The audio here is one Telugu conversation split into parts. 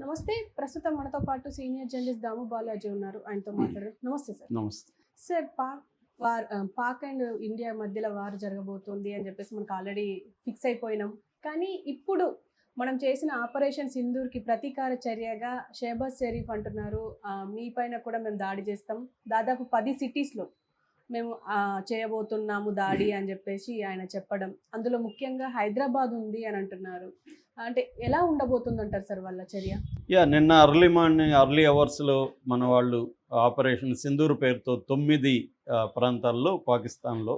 నమస్తే ప్రస్తుతం మనతో పాటు సీనియర్ జర్నలిస్ట్ దాము బాలాజీ ఉన్నారు. ఆయనతో మాట్లాడారు నమస్తే సార్. నమస్తే. Sir Pak war Pak and India మధ్యలో వార్ జరగబోతుంది అని చెప్పేసి మనకు ఆల్రెడీ ఫిక్స్ అయిపోయినాం. కానీ ఇప్పుడు మనం చేసిన ఆపరేషన్ సింధూర్కి ప్రతీకార చర్యగా షేబాజ్ షరీఫ్ అంటున్నారు. మీ పైన కూడా మేము దాడి చేస్తాం. దాదాపు పది సిటీస్లో మేము చేయబోతున్నాము దాడి అని చెప్పేసి ఆయన చెప్పడం. అందులో ముఖ్యంగా హైదరాబాద్ ఉంది అని అంటున్నారు. అంటే ఎలా ఉండబోతుంది అంటారు సార్ వాళ్ళ చర్య? యా నిన్న అర్లీ మార్నింగ్ అర్లీ అవర్స్లో మన వాళ్ళు ఆపరేషన్ సింధూర్ పేరుతో తొమ్మిది ప్రాంతాల్లో పాకిస్తాన్లో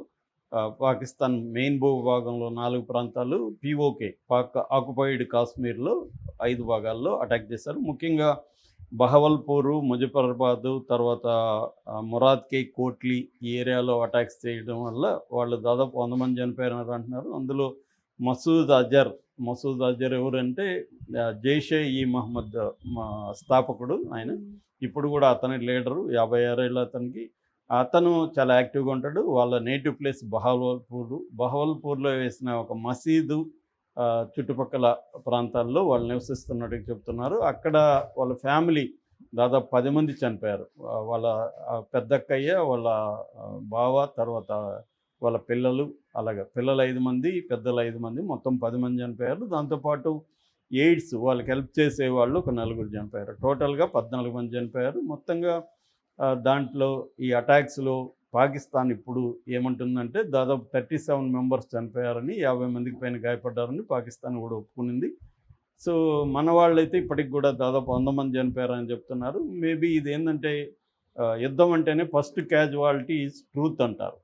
పాకిస్తాన్ మెయిన్ భూభాగంలో నాలుగు ప్రాంతాలు పిఓకే పాక్ ఆక్యుపైడ్ కాశ్మీర్లో ఐదు భాగాల్లో అటాక్ చేశారు. ముఖ్యంగా బహవల్పూరు ముజఫరాబాదు తర్వాత మురాద్కే కోట్లీ ఈ ఏరియాలో అటాక్స్ చేయడం వల్ల వాళ్ళు దాదాపు వంద మంది చనిపోయారు అంటున్నారు. అందులో మసూద్ అజర్ మసూద్ అజర్ ఎవరంటే జైషే ఈ మహమ్మద్ మా స్థాపకుడు ఆయన. ఇప్పుడు కూడా అతని లీడరు యాభై ఆరేళ్ళ అతనికి. అతను చాలా యాక్టివ్గా ఉంటాడు. వాళ్ళ నేటివ్ ప్లేస్ బహవల్పూర్. బహవల్పూర్లో వేసిన ఒక మసీదు చుట్టుపక్కల ప్రాంతాల్లో వాళ్ళు నివసిస్తున్నట్టు చెప్తున్నారు. అక్కడ వాళ్ళ ఫ్యామిలీ దాదాపు పది మంది చనిపోయారు. వాళ్ళ పెద్దక్కయ్య వాళ్ళ బావ తర్వాత వాళ్ళ పిల్లలు అలాగే పిల్లలు ఐదు మంది పెద్దలు ఐదు మంది మొత్తం పది మంది చనిపోయారు. దాంతోపాటు ఎయిడ్స్ వాళ్ళకి హెల్ప్ చేసే వాళ్ళు ఒక నలుగురు చనిపోయారు. టోటల్గా పద్నాలుగు మంది చనిపోయారు. మొత్తంగా దాంట్లో ఈ అటాక్స్లో పాకిస్తాన్ ఇప్పుడు ఏమంటుందంటే దాదాపు థర్టీ సెవెన్ మెంబర్స్ చనిపోయారని యాభై మందికి పైన గాయపడ్డారని పాకిస్తాన్ కూడా ఒప్పుకునింది. సో మన వాళ్ళైతే ఇప్పటికి కూడా దాదాపు వంద మంది చనిపోయారని చెప్తున్నారు. మేబీ ఇది ఏంటంటే యుద్ధం అంటేనే ఫస్ట్ క్యాజువాలిటీ ఈజ్ ట్రూత్ అంటారు.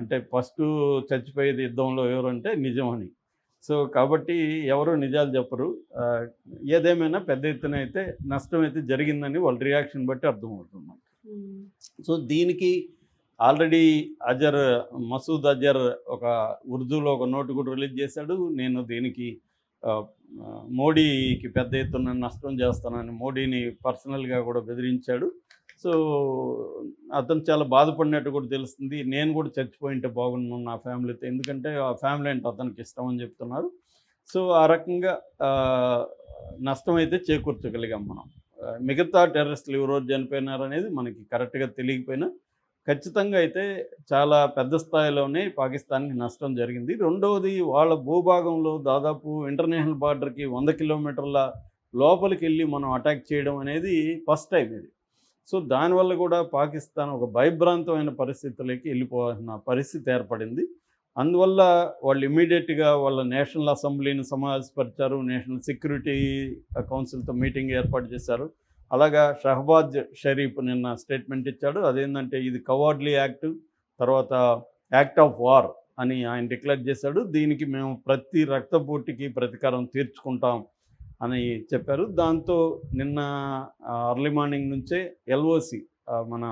అంటే ఫస్ట్ చచ్చిపోయేది యుద్ధంలో ఎవరంటే నిజం అని. సో కాబట్టి ఎవరు నిజాలు చెప్పరు. ఏదేమైనా పెద్ద ఎత్తున అయితే నష్టం అయితే జరిగిందని వాళ్ళ రియాక్షన్ బట్టి అర్థమవుతుంది. సో దీనికి ఆల్రెడీ అజర్ మసూద్ అజర్ ఒక ఉర్దూలో ఒక నోటు కూడా రిలీజ్ చేశాడు. నేను దీనికి మోడీకి పెద్ద ఎత్తున నష్టం చేస్తానని మోడీని పర్సనల్గా కూడా బెదిరించాడు. సో అతను చాలా బాధపడినట్టు కూడా తెలుస్తుంది. నేను కూడా చచ్చిపోయింటే బాగున్నాను నా ఫ్యామిలీతో. ఎందుకంటే ఆ ఫ్యామిలీ అంటే అతనికి ఇష్టం అని చెప్తున్నారు. సో ఆ రకంగా నష్టం అయితే చేకూర్చగలిగాం మనం. మిగతా టెర్రరిస్టులు ఎవరోజు చనిపోయినారు అనేది మనకి కరెక్ట్గా తెలియకపోయినా ఖచ్చితంగా అయితే చాలా పెద్ద స్థాయిలోనే పాకిస్తాన్కి నష్టం జరిగింది. రెండవది వాళ్ళ భూభాగంలో దాదాపు ఇంటర్నేషనల్ బార్డర్కి వంద కిలోమీటర్ల లోపలికి వెళ్ళి మనం అటాక్ చేయడం అనేది ఫస్ట్ టైం ఇది. సో దానివల్ల కూడా పాకిస్తాన్ ఒక భయభ్రాంతమైన పరిస్థితులకి వెళ్ళిపోవాల్సిన పరిస్థితి ఏర్పడింది. అందువల్ల వాళ్ళు ఇమీడియట్గా వాళ్ళ నేషనల్ అసెంబ్లీని సమావేశపరిచారు. నేషనల్ సెక్యూరిటీ కౌన్సిల్తో మీటింగ్ ఏర్పాటు చేశారు. అలాగా షహబాజ్ షరీఫ్ నిన్న స్టేట్మెంట్ ఇచ్చాడు. అదేంటంటే ఇది కవార్డ్లీ యాక్ట్ తర్వాత యాక్ట్ ఆఫ్ వార్ అని ఆయన డిక్లేర్ చేశాడు. దీనికి మేము ప్రతి రక్తపోటీకి ప్రతీకారం తీర్చుకుంటాం అని చెప్పారు. దాంతో నిన్న అర్లీ మార్నింగ్ నుంచే ఎల్ఓసి మన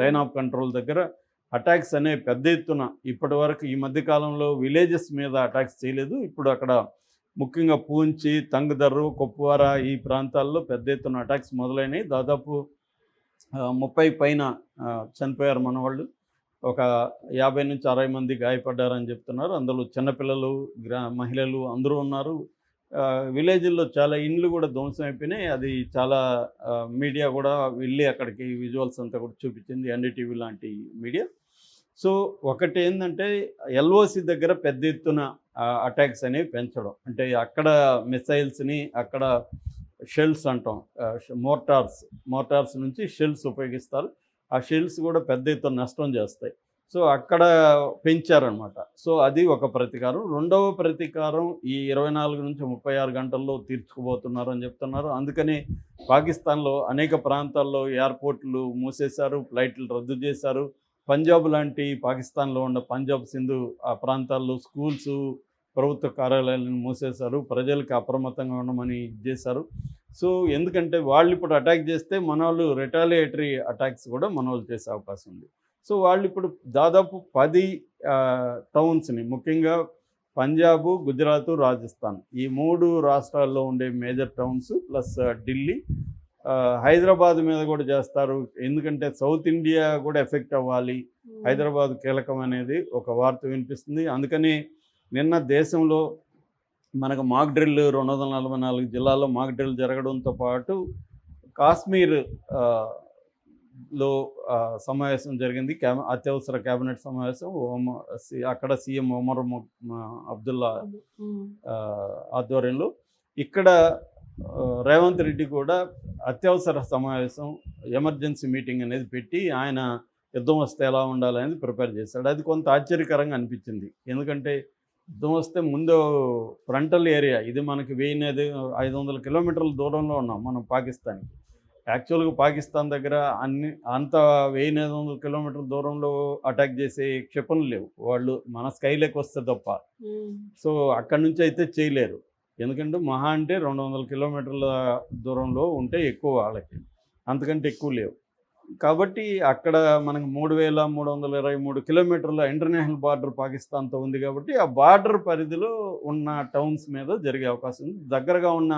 లైన్ ఆఫ్ కంట్రోల్ దగ్గర అటాక్స్ అనే పెద్ద ఎత్తున ఇప్పటి వరకు ఈ మధ్య కాలంలో విలేజెస్ మీద అటాక్స్ చేయలేదు. ఇప్పుడు అక్కడ ముఖ్యంగా పూంచి తంగదర్రు కొప్పువార ఈ ప్రాంతాల్లో పెద్ద ఎత్తున అటాక్స్ మొదలైనవి దాదాపు ముప్పై పైన చనిపోయారు మన వాళ్ళు ఒక యాభై నుంచి అరవై మంది గాయపడ్డారని చెప్తున్నారు. అందులో చిన్నపిల్లలు గ్రా మహిళలు అందరూ ఉన్నారు. విలేజ్లో విలేజ్ల్లో చాలా ఇండ్లు కూడా ధ్వంసం అయిపోయినాయి. అది చాలా మీడియా కూడా వెళ్ళి అక్కడికి విజువల్స్ అంతా కూడా చూపించింది. ఎన్డీటీవీ లాంటి మీడియా. సో ఒకటి ఏంటంటే ఎల్ఓసి దగ్గర పెద్ద ఎత్తున అటాక్స్ అనేవి పెంచడం. అంటే అక్కడ మిసైల్స్ని అక్కడ షెల్స్ అంటాం. మోటార్స్ మోటార్స్ నుంచి షెల్స్ ఉపయోగిస్తారు. ఆ షెల్స్ కూడా పెద్ద ఎత్తున నష్టం చేస్తాయి. సో అక్కడ పెంచారనమాట. సో అది ఒక ప్రతీకారం. రెండవ ప్రతీకారం ఈ ఇరవై నాలుగు నుంచి ముప్పై ఆరు గంటల్లో తీర్చుకుపోతున్నారు అని చెప్తున్నారు. అందుకని పాకిస్తాన్లో అనేక ప్రాంతాల్లో ఎయిర్పోర్ట్లు మూసేశారు ఫ్లైట్లు రద్దు చేశారు. పంజాబ్ లాంటి పాకిస్తాన్లో ఉన్న పంజాబ్ సింధు ఆ ప్రాంతాల్లో స్కూల్స్ ప్రభుత్వ కార్యాలయాలను మూసేశారు. ప్రజలకు అప్రమత్తంగా ఉండమని ఇది చేశారు. సో ఎందుకంటే వాళ్ళు ఇప్పుడు అటాక్ చేస్తే మన వాళ్ళు రిటాలియేటరీ అటాక్స్ కూడా మన వాళ్ళు చేసే అవకాశం ఉంది. సో వాళ్ళు ఇప్పుడు దాదాపు పది టౌన్స్ని ముఖ్యంగా పంజాబ్ గుజరాత్ రాజస్థాన్ ఈ మూడు రాష్ట్రాల్లో ఉండే major towns plus Delhi Hyderabad మీద కూడా చేస్తారు. ఎందుకంటే సౌత్ ఇండియా కూడా ఎఫెక్ట్ అవ్వాలి. హైదరాబాద్ కీలకం అనేది ఒక వార్త వినిపిస్తుంది. అందుకని నిన్న దేశంలో మనకు మాక్ డ్రిల్ రెండు వందల నలభై నాలుగు జిల్లాల్లో మాక్ డ్రిల్ జరగడంతో పాటు కాశ్మీర్లో సమావేశం జరిగింది. క్యాబ్ అత్యవసర కేబినెట్ సమావేశం. అక్కడ సీఎం ఒమర్ అబ్దుల్లా ఆధ్వర్యంలో. ఇక్కడ రేవంత్ రెడ్డి కూడా అత్యవసర సమావేశం ఎమర్జెన్సీ మీటింగ్ అనేది పెట్టి ఆయన యుద్ధం వస్తే ఎలా ఉండాలనేది ప్రిపేర్ చేశాడు. అది కొంత ఆశ్చర్యకరంగా అనిపించింది. ఎందుకంటే యుద్ధం వస్తే ముందు ఫ్రంటల్ ఏరియా ఇది మనకి వెయ్యి ఐదు వందల కిలోమీటర్ల దూరంలో ఉన్నాం మనం పాకిస్తాన్కి. యాక్చువల్గా పాకిస్తాన్ దగ్గర అన్ని అంత వెయ్యి ఐదు వందల కిలోమీటర్ల దూరంలో అటాక్ చేసే క్షిపణులు లేవు. వాళ్ళు మన స్కైలోకి వస్తే తప్ప. సో అక్కడి నుంచి అయితే చేయలేరు. ఎందుకంటే మహా అంటే రెండు వందల కిలోమీటర్ల దూరంలో ఉంటే ఎక్కువ వాళ్ళకి. అంతకంటే ఎక్కువ లేవు. కాబట్టి అక్కడ మనకు మూడు వేల మూడు వందల ఇరవై మూడు కిలోమీటర్ల ఇంటర్నేషనల్ బార్డర్ పాకిస్తాన్తో ఉంది కాబట్టి ఆ బార్డర్ పరిధిలో ఉన్న టౌన్స్ మీద జరిగే అవకాశం ఉంది. దగ్గరగా ఉన్న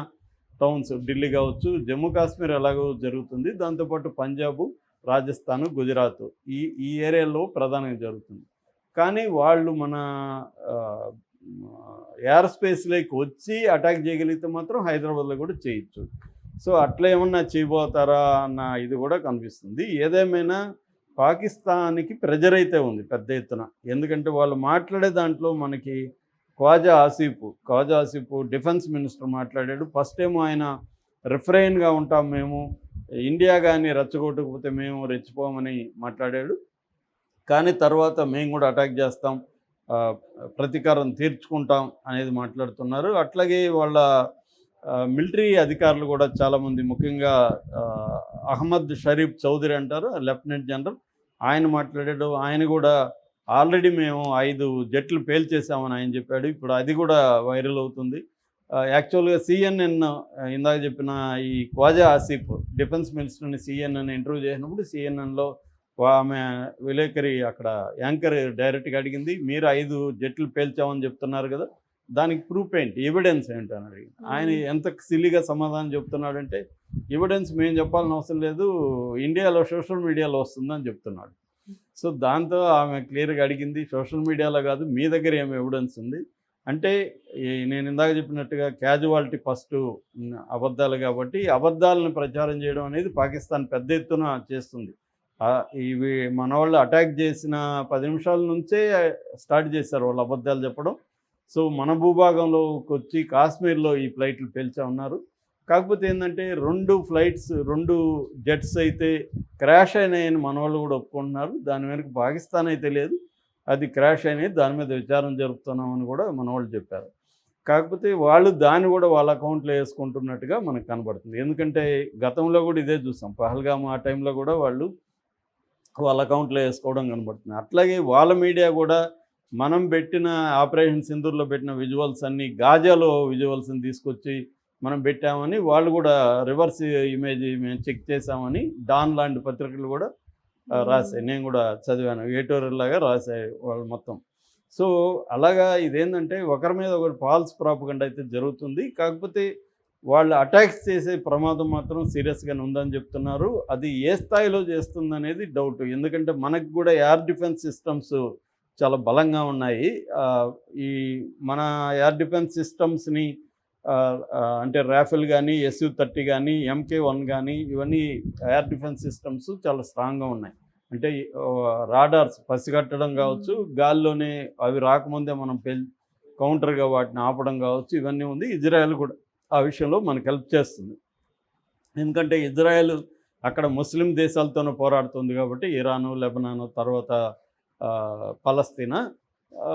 టౌన్స్ ఢిల్లీ కావచ్చు జమ్మూ కాశ్మీర్ ఎలాగో జరుగుతుంది. దాంతోపాటు పంజాబు రాజస్థాన్ గుజరాత్ ఈ ఈ ఏరియాలో ప్రధానంగా జరుగుతుంది. కానీ వాళ్ళు మన ఎయిర్ స్పేస్లోకి వచ్చి అటాక్ చేయగలిగితే మాత్రం హైదరాబాద్లో కూడా చేయొచ్చు. సో అట్లా ఏమన్నా చేయబోతారా అన్న ఇది కూడా కనిపిస్తుంది. ఏదేమైనా పాకిస్తాన్కి ప్రెజర్ అయితే ఉంది పెద్ద ఎత్తున. ఎందుకంటే వాళ్ళు మాట్లాడే దాంట్లో మనకి ఖ్వాజా ఆసిఫ్ ఖ్వాజా ఆసిఫ్ డిఫెన్స్ మినిస్టర్ మాట్లాడాడు. ఫస్ట్ ఏమో ఆయన రిఫ్రెయిన్గా ఉంటాం మేము ఇండియా కానీ రెచ్చగొట్టకపోతే మేము రెచ్చిపోమని మాట్లాడాడు. కానీ తర్వాత మేము కూడా అటాక్ చేస్తాం ప్రతీకారం తీర్చుకుంటాం అనేది మాట్లాడుతున్నారు. అట్లాగే వాళ్ళ మిలిటరీ అధికారులు కూడా చాలామంది ముఖ్యంగా అహ్మద్ షరీఫ్ చౌదరి అంటారు లెఫ్టినెంట్ జనరల్. ఆయన మాట్లాడాడు ఆయన కూడా ఆల్రెడీ మేము ఐదు జట్లు పేల్చేసామని ఆయన చెప్పాడు. ఇప్పుడు అది కూడా వైరల్ అవుతుంది. యాక్చువల్గా సిఎన్ఎన్ ఇందాక చెప్పిన ఈ క్వాజా ఆసిఫ్ డిఫెన్స్ మినిస్టర్ని సిఎన్ఎన్ ఇంటర్వ్యూ చేసినప్పుడు సిఎన్ఎన్లో ఆమె విలేకరి అక్కడ యాంకర్ డైరెక్ట్గా అడిగింది మీరు ఐదు జట్లు పేల్చామని చెప్తున్నారు కదా దానికి ప్రూఫ్ ఏంటి? ఎవిడెన్స్ ఏంటి అని అడిగింది ఆయన ఎంత సిల్లిగా సమాధానం చెప్తున్నాడంటే ఎవిడెన్స్ మేము చెప్పాల్సిన అవసరం లేదు ఇండియాలో సోషల్ మీడియాలో వస్తుందని చెప్తున్నాడు. సో దాంతో ఆమె క్లియర్గా అడిగింది సోషల్ మీడియాలో కాదు మీ దగ్గర ఏమి ఎవిడెన్స్ ఉంది? అంటే ఈ నేను ఇందాక చెప్పినట్టుగా క్యాజువాలిటీ ఫస్ట్ అబద్ధాలు కాబట్టి అబద్ధాలను ప్రచారం చేయడం అనేది పాకిస్తాన్ పెద్ద ఎత్తున చేస్తుంది. ఇవి మన వాళ్ళు అటాక్ చేసిన పది నిమిషాల నుంచే స్టార్ట్ చేశారు వాళ్ళు అబద్ధాలు చెప్పడం. సో మన భూభాగంలోకి వచ్చి కాశ్మీర్లో ఈ ఫ్లైట్లు పేల్చా ఉన్నారు. కాకపోతే ఏంటంటే రెండు ఫ్లైట్స్ రెండు జెట్స్ అయితే క్రాష్ అయినాయని మన వాళ్ళు కూడా ఒప్పుకుంటున్నారు. దాని వెనక పాకిస్తాన్ అయితే లేదు. అది క్రాష్ అయినాయి. దాని మీద విచారం జరుపుతున్నామని కూడా మన వాళ్ళు చెప్పారు. కాకపోతే వాళ్ళు దాన్ని కూడా వాళ్ళ అకౌంట్లో వేసుకుంటున్నట్టుగా మనకు కనబడుతుంది. ఎందుకంటే గతంలో కూడా ఇదే చూసాం. పహల్గామ్ ఆ టైంలో కూడా వాళ్ళు వాళ్ళ అకౌంట్లో వేసుకోవడం కనబడుతుంది. అట్లాగే వాళ్ళ మీడియా కూడా మనం పెట్టిన ఆపరేషన్ సింధూర్లో పెట్టిన విజువల్స్ అన్నీ గాజాలో విజువల్స్ని తీసుకొచ్చి మనం పెట్టామని వాళ్ళు కూడా రివర్స్ ఇమేజ్ మేము చెక్ చేసామని డాన్ లాంటి పత్రికలు కూడా రాశాయి. నేను కూడా చదివాను. ఏటోరియల్ లాగా రాశాయి వాళ్ళు మొత్తం. సో అలాగా ఇదేంటంటే ఒకరి మీద ఒకరు ఫాల్స్ ప్రాపగండ అయితే జరుగుతుంది. కాకపోతే వాళ్ళు అటాక్స్ చేసే ప్రమాదం మాత్రం సీరియస్గానే ఉందని చెప్తున్నారు. అది ఏ స్థాయిలో చేస్తుంది అనేది డౌట్ ఎందుకంటే మనకు కూడా ఎయిర్ డిఫెన్స్ సిస్టమ్స్ చాలా బలంగా ఉన్నాయి. ఈ మన ఎయిర్ డిఫెన్స్ సిస్టమ్స్ని అంటే రాఫెల్ కానీ ఎస్యు థర్టీ కానీ ఎంకే వన్ కానీ ఇవన్నీ ఎయిర్ డిఫెన్స్ సిస్టమ్స్ చాలా స్ట్రాంగ్గా ఉన్నాయి. అంటే రాడార్స్ పసిగట్టడం కావచ్చు గాల్లోనే అవి రాకముందే మనం పెల్ కౌంటర్గా వాటిని ఆపడం కావచ్చు ఇవన్నీ ఉంది. ఇజ్రాయెల్ కూడా ఆ విషయంలో మనకు హెల్ప్ చేస్తుంది. ఎందుకంటే ఇజ్రాయెల్ అక్కడ ముస్లిం దేశాలతోనే పోరాడుతుంది కాబట్టి ఇరాను లెబనాను తర్వాత పలస్తీనా?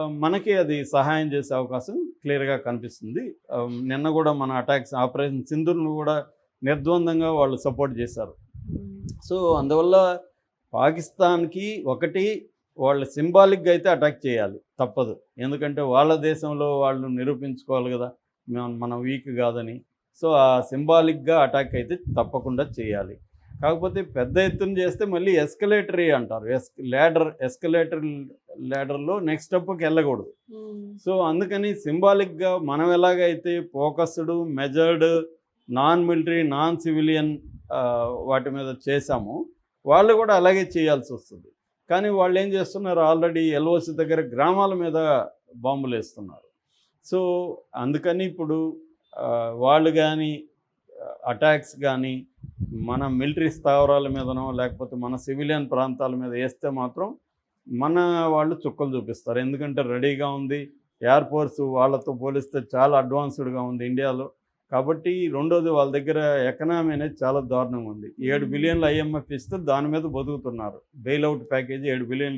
మనకి అది సహాయం చేసే అవకాశం క్లియర్గా కనిపిస్తుంది. నిన్న కూడా మన అటాక్స్ ఆపరేషన్ సింధుర్ను కూడా నిర్ద్వందంగా వాళ్ళు సపోర్ట్ చేశారు. సో అందువల్ల పాకిస్తాన్కి ఒకటి వాళ్ళు సింబాలిక్గా అయితే అటాక్ చేయాలి. తప్పదు. ఎందుకంటే వాళ్ళ దేశంలో వాళ్ళు నిరూపించుకోవాలి కదా. మనం వీక్ కాదని. సో ఆ సింబాలిక్గా అటాక్ అయితే తప్పకుండా చేయాలి. కాకపోతే పెద్ద ఎత్తున చేస్తే మళ్ళీ ఎస్కలేటరీ అంటారు. ఎస్ ల్యాడర్ ఎస్కలేటర్ ల్యాడర్లో నెక్స్ట్ స్టెప్కి వెళ్ళకూడదు. సో అందుకని సింబాలిక్గా మనం ఎలాగైతే focused measured non military non civilian వాటి మీద చేశామో వాళ్ళు కూడా అలాగే చేయాల్సి వస్తుంది. కానీ వాళ్ళు ఏం చేస్తున్నారు? ఆల్రెడీ ఎల్ఓసి దగ్గర గ్రామాల మీద బాంబులు వేస్తున్నారు. సో అందుకని ఇప్పుడు వాళ్ళు కానీ అటాక్స్ కానీ మన మిలిటరీ స్థావరాల మీదనో లేకపోతే మన సివిలియన్ ప్రాంతాల మీద వేస్తే మాత్రం మన వాళ్ళు చుక్కలు చూపిస్తారు. ఎందుకంటే రెడీగా ఉంది ఎయిర్ ఫోర్స్ వాళ్ళతో పోలిస్తే చాలా అడ్వాన్స్డ్గా ఉంది ఇండియాలో. కాబట్టి రెండోది వాళ్ళ దగ్గర ఎకనామీ అనేది చాలా దారుణంగా ఉంది. ఏడు బిలియన్లు ఐఎంఎఫ్ ఇస్తే దాని మీద బతుకుతున్నారు. బెయిల్ అవుట్ ప్యాకేజీ ఏడు బిలియన్లు